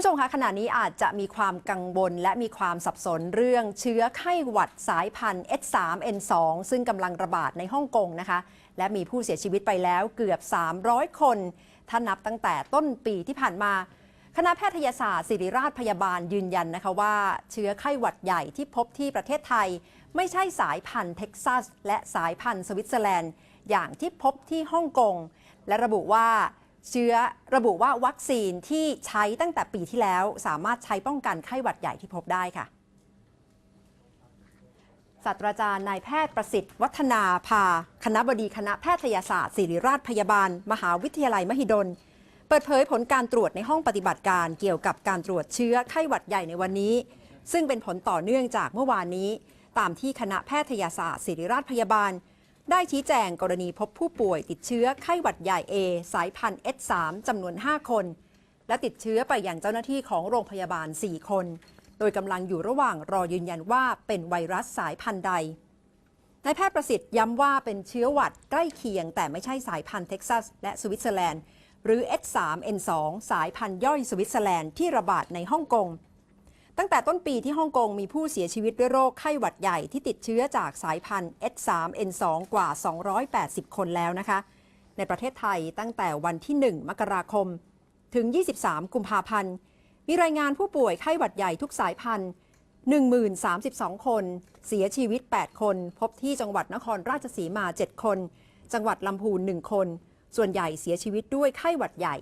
ผู้ชมคะขณะนี้อาจจะมีความกังวลและมีความสับสนเรื่องเชื้อไข้หวัดสายพันธุ์ H3N2 ซึ่งกำลังระบาดในฮ่องกงนะคะ และมีผู้เสียชีวิตไปแล้วเกือบ 300 คน ถ้านับตั้งแต่ต้นปีที่ผ่านมา คณะแพทยศาสตร์ศิริราชพยาบาลยืนยันนะคะว่า เชื้อไข้หวัดใหญ่ที่พบที่ประเทศไทย ไม่ใช่สายพันธุ์เท็กซัสและสายพันธุ์สวิตเซอร์แลนด์ อย่างที่พบที่ฮ่องกงและระบุว่า เชื้อระบุว่าวัคซีนที่ใช้ตั้งแต่ปีที่แล้ว สามารถใช้ป้องกันไข้หวัดใหญ่ที่พบได้ค่ะศาสตราจารย์นายแพทย์ประสิทธิ์ วัฒนาภา คณะบดีคณะแพทยศาสตร์ศิริราชพยาบาล มหาวิทยาลัยมหิดล เปิดเผยผลการตรวจในห้องปฏิบัติการเกี่ยวกับการตรวจเชื้อไข้หวัดใหญ่ในวันนี้ ซึ่งเป็นผลต่อเนื่องจากเมื่อวานนี้ ตามที่คณะแพทยศาสตร์ศิริราชพยาบาล ได้ชี้แจงกรณีพบผู้ป่วยติดเชื้อไข้หวัดใหญ่ A สายพันธุ์ H3 จำนวน 5 คน และติดเชื้อไปยังเจ้าหน้าที่ของโรงพยาบาล 4 คน โดยกำลังอยู่ระหว่างรอยืนยันว่าเป็นไวรัสสายพันธุ์ใดนายแพทย์ประสิทธิ์ย้ำว่าเป็นเชื้อหวัดใกล้เคียง แต่ไม่ใช่สายพันธุ์เท็กซัส และสวิตเซอร์แลนด์ หรือ H3N2 สายพันธุ์ย่อยสวิตเซอร์แลนด์ที่ระบาดในฮ่องกง ตั้งแต่ต้นปีที่ฮ่องกงมีผู้เสียชีวิตด้วยโรคไข้หวัดใหญ่ที่ติดเชื้อจากสายพันธุ์ H3N2 กว่า 280 คนแล้วนะคะ ในประเทศไทยตั้งแต่วันที่ 1 มกราคม ถึง 23 กุมภาพันธ์ มีรายงานผู้ป่วยไข้หวัดใหญ่ทุกสายพันธุ์ 1032 คน เสียชีวิต 8 คน พบที่จังหวัดนครราชสีมา 7 คน จังหวัดลำพูน 1 คน ส่วนใหญ่เสียชีวิตด้วยไข้หวัดใหญ่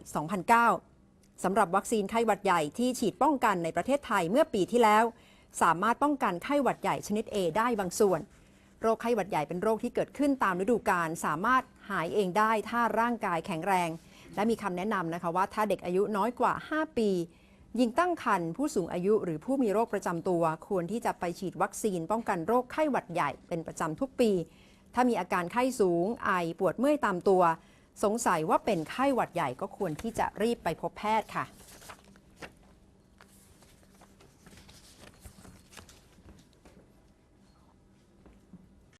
2009 สำหรับวัคซีนไข้หวัดใหญ่ที่ฉีดป้องกันในประเทศไทยเมื่อปีที่แล้ว สามารถป้องกันไข้หวัดใหญ่ชนิด A ได้บางส่วน โรคไข้หวัดใหญ่เป็นโรคที่เกิดขึ้นตามฤดูกาลสามารถหายเองได้ถ้าร่างกายแข็งแรง และมีคำแนะนำนะคะว่าถ้าเด็กอายุน้อยกว่า 5 ปีหญิงตั้งครรภ์ผู้สูงอายุหรือผู้มีโรคประจำตัว ควรที่จะไปฉีดวัคซีนป้องกันโรคไข้หวัดใหญ่เป็นประจำทุกปี ถ้ามีอาการไข้สูง ไอปวดเมื่อยตามตัว สงสัยว่าเป็นไข้หวัดใหญ่ก็ควรที่จะรีบไปพบแพทย์ค่ะ